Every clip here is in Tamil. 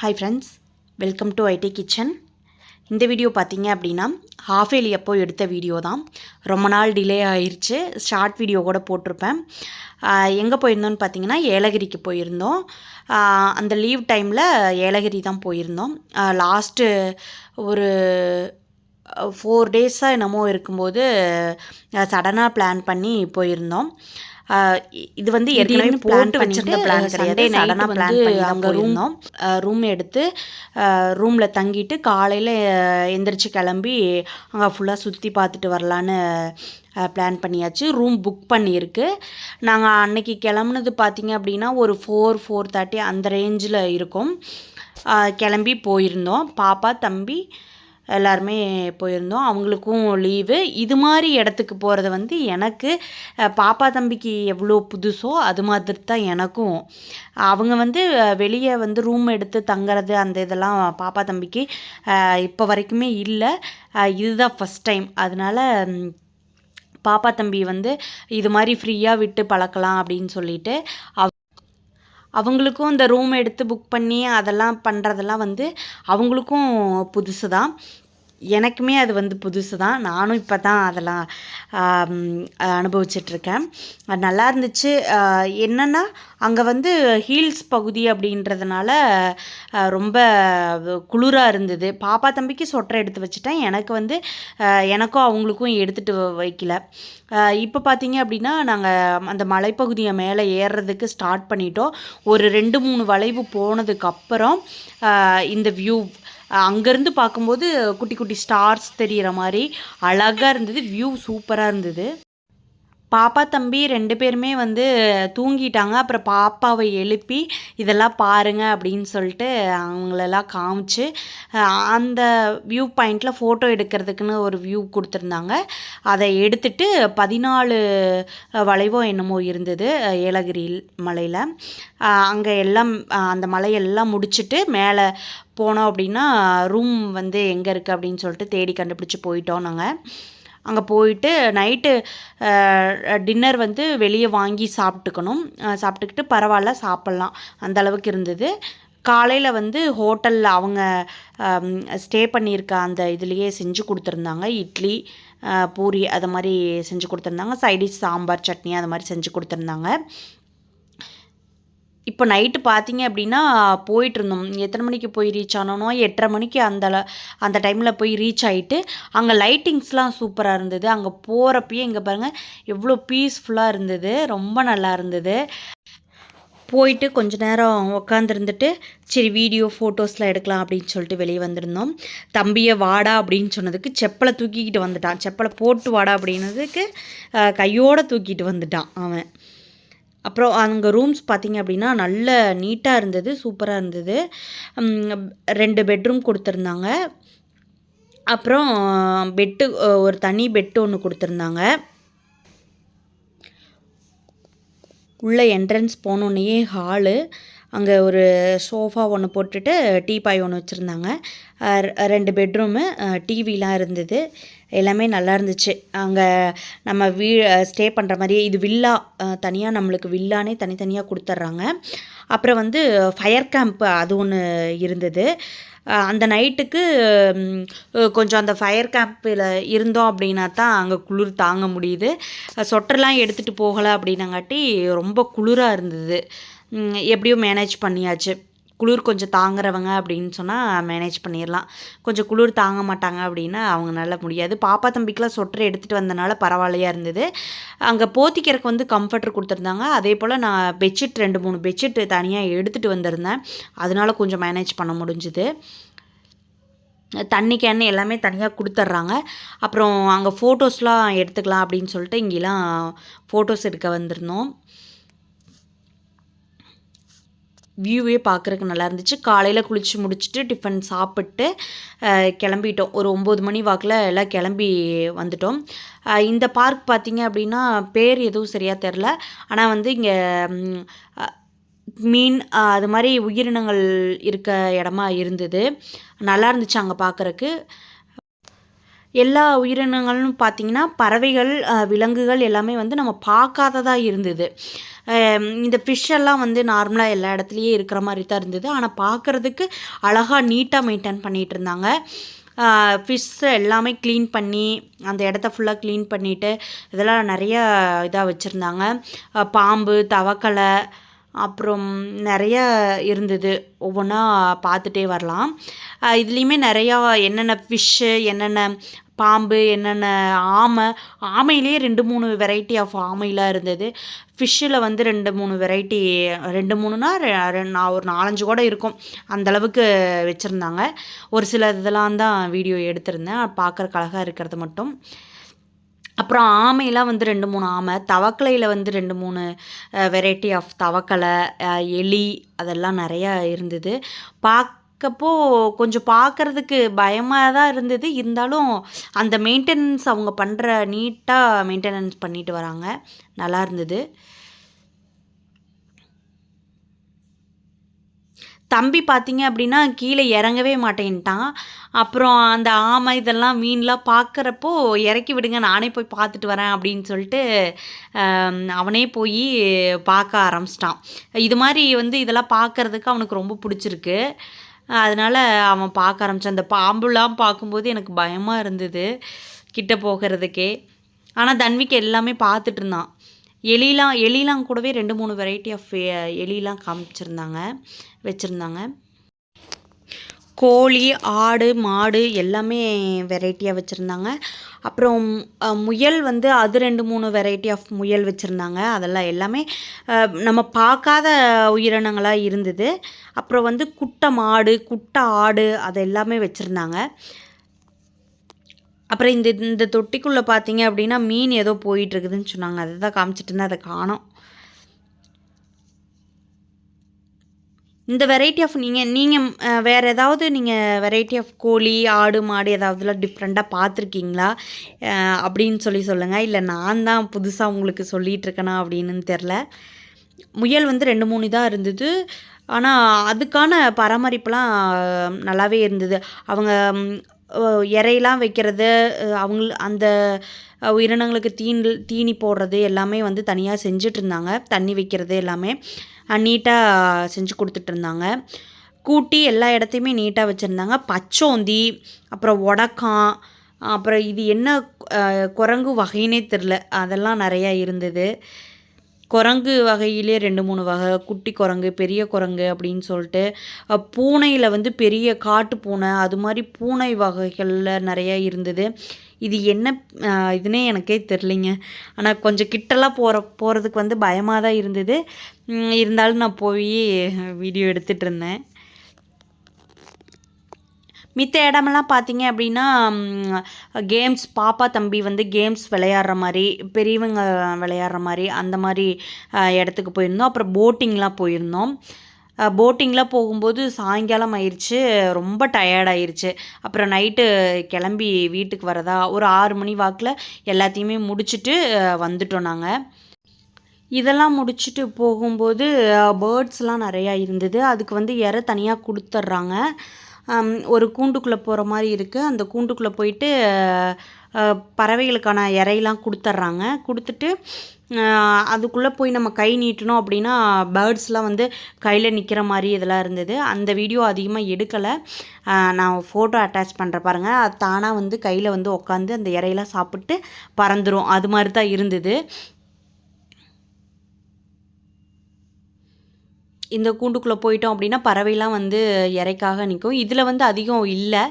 Hi friends welcome to IT kitchen இந்த வீடியோ பார்த்தீங்க அப்படின்னா ஹாஃப் ஏலி அப்போ எடுத்த வீடியோ தான். ரொம்ப நாள் டிலே ஆயிடுச்சு ஷார்ட் வீடியோ கூட போட்டிருப்பேன். எங்கே போயிருந்தோம்னு பார்த்தீங்கன்னா ஏலகிரிக்கு போயிருந்தோம். அந்த லீவ் டைமில் ஏலகிரி தான் போயிருந்தோம். லாஸ்ட்டு ஒரு ஃபோர் டேஸாக என்னமோ இருக்கும்போது சடனாக பிளான் பண்ணி போயிருந்தோம். இது வந்து ஏற்கனவே plan வச்சிருந்த பிளான் கிடையாது. சடனாக பிளான் பண்ணி அங்க room- ரூம் எடுத்து ரூமில் தங்கிட்டு காலையில் எந்திரிச்சு கிளம்பி அங்கே ஃபுல்லாக சுற்றி பார்த்துட்டு வரலான்னு பிளான் பண்ணியாச்சு. ரூம் புக் பண்ணியிருக்கு. நாங்கள் அன்னைக்கு கிளம்புனது பார்த்தீங்க அப்படின்னா ஒரு ஃபோர் ஃபோர் தேர்ட்டி அந்த ரேஞ்சில் இருக்கும். கிளம்பி போயிருந்தோம். பாப்பா தம்பி எல்லாருமே போயிருந்தோம். அவங்களுக்கும் லீவு. இது மாதிரி இடத்துக்கு போகிறது வந்து எனக்கு பாப்பா தம்பிக்கு எவ்வளோ புதுசோ அது மாதிரி தான் எனக்கும். அவங்க வந்து வெளியே வந்து ரூம் எடுத்து தங்குறது அந்த இதெல்லாம் பாப்பா தம்பிக்கு இப்போ வரைக்குமே இல்லை. இதுதான் ஃபஸ்ட் டைம் அதனால் பாப்பா தம்பி வந்து இது மாதிரி ஃப்ரீயாக விட்டு பழக்கலாம் அப்படின்னு சொல்லிட்டு அவ- அவங்களுக்கும் இந்த ரூம் எடுத்து புக் பண்ணி அதெல்லாம் பண்ணுறதெல்லாம் வந்து அவங்களுக்கும் புதுசு தான் எனக்குமே அது வந்து புதுசு தான் நானும் இப்போ தான் அதெல்லாம் அனுபவிச்சிட்ருக்கேன். அது நல்லா இருந்துச்சு. என்னென்னா அங்கே வந்து ஹீல்ஸ் பகுதி அப்படின்றதுனால ரொம்ப குளிராக இருந்தது. பாப்பா தம்பிக்கு சொட்டரை எடுத்து வச்சுட்டேன். எனக்கு வந்து எனக்கும் அவங்களுக்கும் எடுத்துகிட்டு வைக்கல. இப்போ பார்த்தீங்க அப்படின்னா நாங்கள் அந்த மலைப்பகுதியை மேலே ஏறுறதுக்கு ஸ்டார்ட் பண்ணிட்டோம். ஒரு ரெண்டு மூணு வளைவு போனதுக்கப்புறம் இந்த வியூ அங்கேருந்து பார்க்கும்போது குட்டி குட்டி ஸ்டார்ஸ் தெரிகிற மாதிரி அழகாக இருந்தது வியூ சூப்பராக இருந்தது. பாப்பா தம்பி ரெண்டு பேருமே வந்து தூங்கிட்டாங்க. அப்புறம் பாப்பாவை எழுப்பி இதெல்லாம் பாருங்க அப்படின்னு சொல்லிட்டு அவங்களெல்லாம் காமிச்சு அந்த வியூ பாயிண்டில் ஃபோட்டோ எடுக்கிறதுக்குன்னு ஒரு வியூ கொடுத்துருந்தாங்க. அதை எடுத்துட்டு பதினாலு வளைவோ என்னமோ இருந்தது ஏலகிரி மலையில். அங்கே எல்லாம் அந்த மலையெல்லாம் முடிச்சுட்டு மேலே போனோம் அப்படின்னா ரூம் வந்து எங்கே இருக்குது அப்படின்னு சொல்லிட்டு தேடி கண்டுபிடிச்சி போயிட்டோம் நாங்கள் அங்கே போயிட்டு நைட்டு டின்னர் வந்து வெளியே வாங்கி சாப்பிட்டுக்கணும். சாப்பிட்டுக்கிட்டு பரவாயில்ல சாப்பிட்லாம். அந்த அளவுக்கு இருந்தது. காலையில் வந்து ஹோட்டலில் அவங்க ஸ்டே பண்ணியிருக்க அந்த இதுலேயே செஞ்சு கொடுத்துருந்தாங்க. இட்லி பூரி அது மாதிரி செஞ்சு கொடுத்துருந்தாங்க. சைடிஷ் சாம்பார் சட்னி அது மாதிரி செஞ்சு கொடுத்துருந்தாங்க. இப்போ நைட்டு பார்த்தீங்க அப்படின்னா போயிட்டுருந்தோம். எத்தனை மணிக்கு போய் ரீச் ஆனோனோ எட்டரை மணிக்கு அந்த அந்த டைமில் போய் ரீச் ஆகிட்டு அங்கே லைட்டிங்ஸ்லாம் சூப்பராக இருந்தது. அங்கே போகிறப்பயே இங்கே பாருங்கள் எவ்வளோ பீஸ்ஃபுல்லாக இருந்தது. ரொம்ப நல்லா இருந்தது. போயிட்டு கொஞ்ச நேரம் உக்காந்துருந்துட்டு சரி வீடியோ ஃபோட்டோஸ்லாம் எடுக்கலாம் அப்படின்னு சொல்லிட்டு வெளியே வந்திருந்தோம். தம்பியை வாடா அப்படின்னு சொன்னதுக்கு செப்பலை தூக்கிக்கிட்டு வந்துட்டான். செப்பலை போட்டு வாடா அப்படின்னதுக்கு கையோடு தூக்கிட்டு வந்துட்டான் அவன். அப்புறம் அங்கே ரூம்ஸ் பார்த்தீங்க அப்படின்னா நல்ல நீட்டாக இருந்தது சூப்பராக இருந்தது. ரெண்டு பெட்ரூம் கொடுத்துருந்தாங்க. அப்புறம் பெட்டு ஒரு தனி பெட்டு ஒன்று கொடுத்துருந்தாங்க. உள்ளே என்ட்ரன்ஸ் போனோடனே ஹாலு அங்கே ஒரு சோஃபா ஒன்று போட்டுட்டு டீ பாய் ஒன்று வச்சுருந்தாங்க. ரெண்டு பெட்ரூமு டிவிலாம் இருந்தது. எல்லாமே நல்லா இருந்துச்சு. அங்கே நம்ம வீ ஸ்டே பண்ணுற மாதிரியே இது வில்லா தனியாக நம்மளுக்கு வில்லானே தனித்தனியாக கொடுத்துட்றாங்க அப்புறம் வந்து ஃபயர் கேம்ப் அது ஒன்று இருந்தது. அந்த நைட்டுக்கு கொஞ்சம் அந்த ஃபயர் கேம்பில் இருந்தோம் அப்படின்னா தான் அங்கே குளிர் தாங்க முடியுது. சொட்டர்லாம் எடுத்துகிட்டு போகலை அப்படின்னங்காட்டி ரொம்ப குளிராக இருந்தது. எப்படியும் மேனேஜ் பண்ணியாச்சு. குளிர் கொஞ்சம் தாங்குறவங்க அப்படின்னு சொன்னால் மேனேஜ் பண்ணிடலாம் கொஞ்சம் குளிர் தாங்க மாட்டாங்க அப்படின்னா அவங்களால முடியாது. பாப்பா தம்பிக்கெலாம் சொட்டர் எடுத்துகிட்டு வந்தனால பரவாயில்லையாக இருந்தது. அங்கே போத்திக்கிறதுக்கு வந்து கம்ஃபர்டர் கொடுத்துருந்தாங்க. அதே போல் நான் பெட்ஷீட் ரெண்டு மூணு பெட்ஷீட் தனியாக எடுத்துகிட்டு வந்திருந்தேன். அதனால கொஞ்சம் மேனேஜ் பண்ண முடிஞ்சுது. தண்ணி கேன் எல்லாமே தனியாக கொடுத்துட்றாங்க அப்புறம் அங்கே ஃபோட்டோஸ்லாம் எடுத்துக்கலாம் அப்படின்னு சொல்லிட்டு இங்கெல்லாம் ஃபோட்டோஸ் எடுக்க வந்திருந்தோம். வியூவே பார்க்குறக்கு நல்லா இருந்துச்சு காலையில் குளித்து முடிச்சுட்டு டிஃபன் சாப்பிட்டு கிளம்பிட்டோம். ஒரு ஒம்பது மணி வாக்கில் எல்லாம் கிளம்பி வந்துட்டோம். இந்த பார்க் பார்த்தீங்க அப்படின்னா பேர் எதுவும் சரியாக தெரில ஆனால் வந்து இங்கே மீன் அது மாதிரி உயிரினங்கள் இருக்க இடமா இருந்தது. நல்லா இருந்துச்சு அங்கே பார்க்குறக்கு எல்லா உயிரினங்களும் பார்த்திங்கன்னா பறவைகள் விலங்குகள் எல்லாமே வந்து நம்ம பார்க்காததாக இருந்தது. இந்த ஃபிஷ்ஷெல்லாம் வந்து நார்மலாக எல்லா இடத்துலையும் இருக்கிற மாதிரி தான் இருந்தது. ஆனால் பார்க்குறதுக்கு அழகாக நீட்டாக மெயின்டைன் பண்ணிகிட்டு இருந்தாங்க. ஃபிஷ்ஷை எல்லாமே க்ளீன் பண்ணி அந்த இடத்த ஃபுல்லாக க்ளீன் பண்ணிவிட்டு இதெல்லாம் நிறையா இதாக வச்சுருந்தாங்க. பாம்பு தவக்கலை அப்புறம் நிறைய இருந்தது. ஒவ்வொன்றா பார்த்துட்டே வரலாம். இதுலேயுமே நிறையா என்னென்ன ஃபிஷ்ஷு என்னென்ன பாம்பு என்னென்ன ஆமை ஆமையிலே ரெண்டு மூணு வெரைட்டி ஆஃப் ஆமைலாம் இருந்தது. ஃபிஷ்ஷில் வந்து ரெண்டு மூணு வெரைட்டி ரெண்டு மூணுனா நான் ஒரு நாலஞ்சு கூட இருக்கும். அந்தளவுக்கு வச்சுருந்தாங்க. ஒரு சில இதெல்லாம் தான் வீடியோ எடுத்திருந்தேன். பார்க்குறக்கு அழகாக இருக்கிறது மட்டும். அப்புறம் ஆமையெல்லாம் வந்து ரெண்டு மூணு ஆமை தவக்கலையில் வந்து ரெண்டு மூணு வெரைட்டி ஆஃப் தவக்கலை எலி அதெல்லாம் நிறையா இருந்தது. பார்க்கப்போ கொஞ்சம் பார்க்குறதுக்கு பயமாக தான் இருந்தது. இருந்தாலும் அந்த மெயின்டெனன்ஸ் அவங்க பண்ணுற நீட்டாக மெயின்டெனன்ஸ் பண்ணிட்டு வராங்க. நல்லா இருந்தது. தம்பி பார்த்தீங்க அப்படின்னா கீழே இறங்கவே மாட்டேன்ட்டான். அப்புறம் அந்த ஆமை இதெல்லாம் மீன்லாம் பார்க்குறப்போ இறக்கி விடுங்க நானே போய் பார்த்துட்டு வரேன் அப்படின்னு சொல்லிட்டு அவனே போய் பார்க்க ஆரம்பிச்சிட்டான். இது மாதிரி வந்து இதெல்லாம் பார்க்குறதுக்கு அவனுக்கு ரொம்ப பிடிச்சிருக்கு. அதனால் அவன் பார்க்க ஆரம்பித்தான் அந்த பாம்புலாம் பார்க்கும்போது எனக்கு பயமாக இருந்தது கிட்ட போகிறதுக்கே. ஆனால் தன்விக்கு எல்லாமே பார்த்துட்டு இருந்தான். எலிலாம் எலிலாம் கூடவே ரெண்டு மூணு வெரைட்டி ஆஃப் எலிலாம் காமிச்சிருந்தாங்க வச்சுருந்தாங்க. கோழி ஆடு மாடு எல்லாமே வெரைட்டியாக வச்சுருந்தாங்க. அப்புறம் முயல் வந்து அது ரெண்டு மூணு வெரைட்டி ஆஃப் முயல் வச்சுருந்தாங்க. அதெல்லாம் எல்லாமே நம்ம பார்க்காத உயிரினங்களாக இருந்தது. அப்புறம் வந்து குட்டை மாடு குட்டை ஆடு அது எல்லாமே வச்சுருந்தாங்க. அப்புறம் இந்த இந்த தொட்டிக்குள்ளே பார்த்தீங்க அப்படின்னா மீன் ஏதோ போயிட்டுருக்குதுன்னு சொன்னாங்க. அதை தான் காமிச்சிட்டு இருந்தேன். அதை காணோம். இந்த வெரைட்டி ஆஃப் நீங்கள் நீங்கள் வேறு ஏதாவது நீங்கள் வெரைட்டி ஆஃப் கோழி ஆடு மாடு ஏதாவதுலாம் டிஃப்ரெண்ட்டாக பார்த்துருக்கீங்களா அப்படின்னு சொல்லி சொல்லுங்கள் இல்லை நான் தான் புதுசாக உங்களுக்கு சொல்லிகிட்ருக்கேனா அப்படின்னு தெரில முயல் வந்து ரெண்டு மூணு இதாக இருந்தது. ஆனால் அதுக்கான பராமரிப்புலாம் நல்லாவே இருந்தது. அவங்க இறையெல்லாம் வைக்கிறது அவங்க அந்த உயிரினங்களுக்கு தீன் தீனி போடுறது எல்லாமே வந்து தனியாக செஞ்சிட்ருந்தாங்க. தண்ணி வைக்கிறது எல்லாமே நீட்டாக செஞ்சு கொடுத்துட்ருந்தாங்க. கூட்டி எல்லா இடத்தையுமே நீட்டாக வச்சுருந்தாங்க. பச்சோந்தி அப்புறம் ஒடக்கான் அப்புறம் இது என்ன குரங்கு வகைன்னே தெரில. அதெல்லாம் நிறையா இருந்தது. குரங்கு வகையிலே ரெண்டு மூணு வகை குட்டி குரங்கு பெரிய குரங்கு அப்படின்னு சொல்லிட்டு பூனையில் வந்து பெரிய காட்டு பூனை அது மாதிரி பூனை வகைகளில் நிறையா இருந்தது. இது என்ன இதுனே எனக்கே தெரிலிங்க ஆனால் கொஞ்சம் கிட்டலாம் போகிற போகிறதுக்கு வந்து பயமாக தான் இருந்தது இருந்தாலும் நான் போய் வீடியோ எடுத்துகிட்டு இருந்தேன். மித்த இடமெல்லாம் பார்த்தீங்க அப்படின்னா கேம்ஸ் பாப்பா தம்பி வந்து கேம்ஸ் விளையாடுற மாதிரி பெரியவங்க விளையாடுற மாதிரி அந்த மாதிரி இடத்துக்கு போயிருந்தோம். அப்புறம் போட்டிங்லாம் போயிருந்தோம். போட்டிங்லாம் போகும்போது சாயங்காலம் ஆயிடுச்சு ரொம்ப டயர்டாயிருச்சு அப்புறம் நைட்டு கிளம்பி வீட்டுக்கு வரதா ஒரு ஆறு மணி வாக்கில் எல்லாத்தையுமே முடிச்சுட்டு வந்துட்டோம் நாங்கள் இதெல்லாம் முடிச்சுட்டு போகும்போது பேர்ட்ஸ்லாம் நிறையா இருந்தது. அதுக்கு வந்து இற தனியாக கொடுத்துட்றாங்க. ஒரு கூண்டுக்குள்ளே போகிற மாதிரி இருக்குது அந்த கூண்டுக்குள்ளே போயிட்டு பறவைகளுக்கான இறையெல்லாம் கொடுத்துட்றாங்க கொடுத்துட்டு அதுக்குள்ளே போய் நம்ம கை நீட்டணும் அப்படின்னா பேர்ட்ஸ்லாம் வந்து கையில் நிற்கிற மாதிரி இதெல்லாம் இருந்தது. அந்த வீடியோ அதிகமாக எடுக்கலை. நான் ஃபோட்டோ அட்டாச் பண்ணுற பாருங்கள் அது தானாக வந்து கையில் வந்து உட்காந்து அந்த இறையெல்லாம் சாப்பிட்டு பறந்துடும் அது மாதிரி தான் இருந்தது. இந்த கூண்டுக்குள்ளே போயிட்டோம் அப்படின்னா பறவைலாம் வந்து இறைக்காக நிற்கும். இதில் வந்து அதிகம் இல்லை.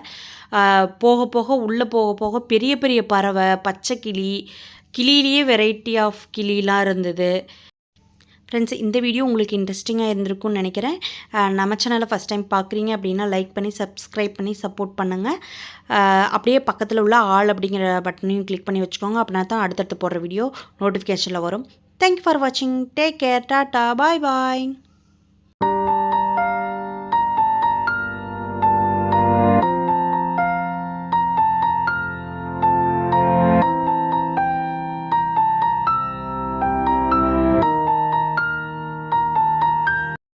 போக போக உள்ளே போக போக பெரிய பெரிய பறவை பச்சை கிளி கிளியிலேயே வெரைட்டி ஆஃப் கிளிலாம் இருந்தது. ஃப்ரெண்ட்ஸ் இந்த வீடியோ உங்களுக்கு இன்ட்ரெஸ்டிங்காக இருந்திருக்கும்னு நினைக்கிறேன். நம்ம சேனலை ஃபஸ்ட் டைம் பார்க்குறீங்க அப்படின்னா லைக் பண்ணி சப்ஸ்கிரைப் பண்ணி சப்போர்ட் பண்ணுங்கள் அப்படியே பக்கத்தில் உள்ள ஆள் அப்படிங்கிற பட்டனையும் கிளிக் பண்ணி வச்சுக்கோங்க. அப்படின்னா தான் அடுத்தடுத்து போடுற வீடியோ நோட்டிஃபிகேஷனில் வரும். தேங்க்யூ ஃபார் வாட்சிங் take care tata bye bye